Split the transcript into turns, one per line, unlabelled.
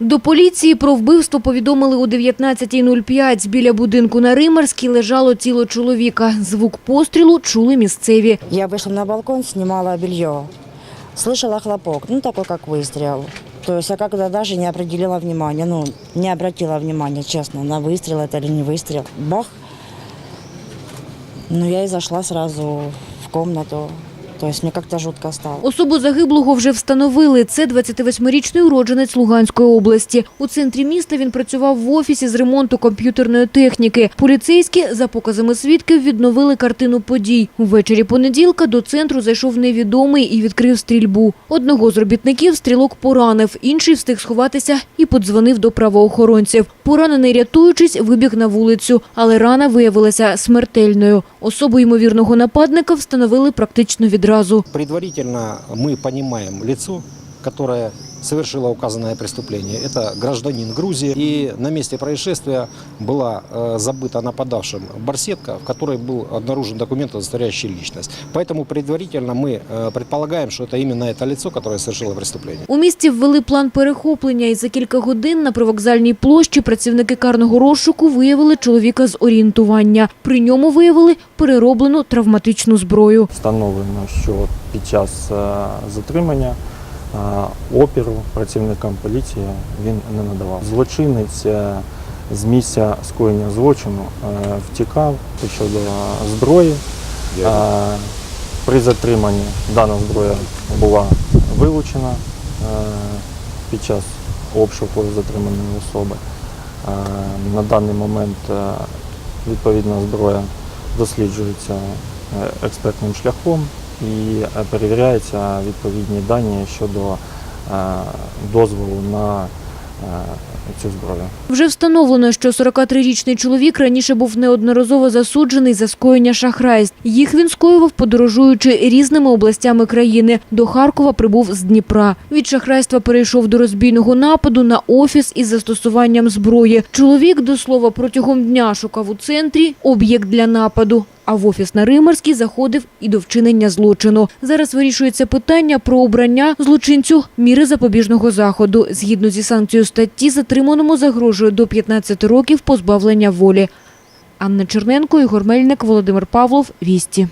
До поліції про вбивство повідомили о 19.05. Біля будинку на Римарській лежало тіло чоловіка. Звук пострілу чули місцеві.
Я вышла на балкон, снимала белье. Слышала хлопок, ну такой как выстрел. То есть я когда даже не определила внимания, ну не обратила внимания, честно, на выстрел это или не выстрел. Бах. Ну я и зашла сразу в комнату. То есть мне как-то жутко стало.
Особу загиблого вже встановили. Це 28-річний уродженець Луганської області. У центрі міста він працював в офісі з ремонту комп'ютерної техніки. Поліцейські, за показами свідків, відновили картину подій. Увечері понеділка до центру зайшов невідомий і відкрив стрільбу. Одного з робітників стрілок поранив, інший встиг сховатися і подзвонив до правоохоронців. Поранений, рятуючись, вибіг на вулицю, але рана виявилася смертельною. Особу ймовірного нападника встановили практично відразу.
Предварительно мы понимаем лицо, которое совершило указанное преступление. Это гражданин Грузии. И на месте происшествия была э, забыта нападавшим барсетка, в которой был обнаружен документ, удостоверяющий личность. Поэтому предварительно мы э, предполагаем, что это именно это лицо, которое совершило преступление.
У місті ввели план перехоплення, і за кілька годин на привокзальній площі працівники карного розшуку виявили чоловіка з орієнтування. При ньому виявили перероблену травматичну зброю.
Встановлено, що під час е, затримання е, опіру працівникам поліції він не надавав. Злочинець е, з місця скоєння злочину е, втікав щодо зброї. Е, При затриманні дана зброя була вилучена під час обшуку затриманої особи. На даний момент відповідна зброя досліджується експертним шляхом і е, перевіряються відповідні дані щодо е, дозволу на е, цю зброю.
Вже встановлено, що 43-річний чоловік раніше був неодноразово засуджений за скоєння шахрайств. Їх він скоював, подорожуючи різними областями країни. До Харкова прибув з Дніпра. Від шахрайства перейшов до розбійного нападу на офіс із застосуванням зброї. Чоловік, до слова, протягом дня шукав у центрі об'єкт для нападу. А в офіс на Римарській заходив і до вчинення злочину. Зараз вирішується питання про обрання злочинцю міри запобіжного заходу. Згідно зі санкцією статті, затриманому загрожує до 15 років позбавлення волі. Анна Черненко, Ігор Мельник, Володимир Павлов. Вісті.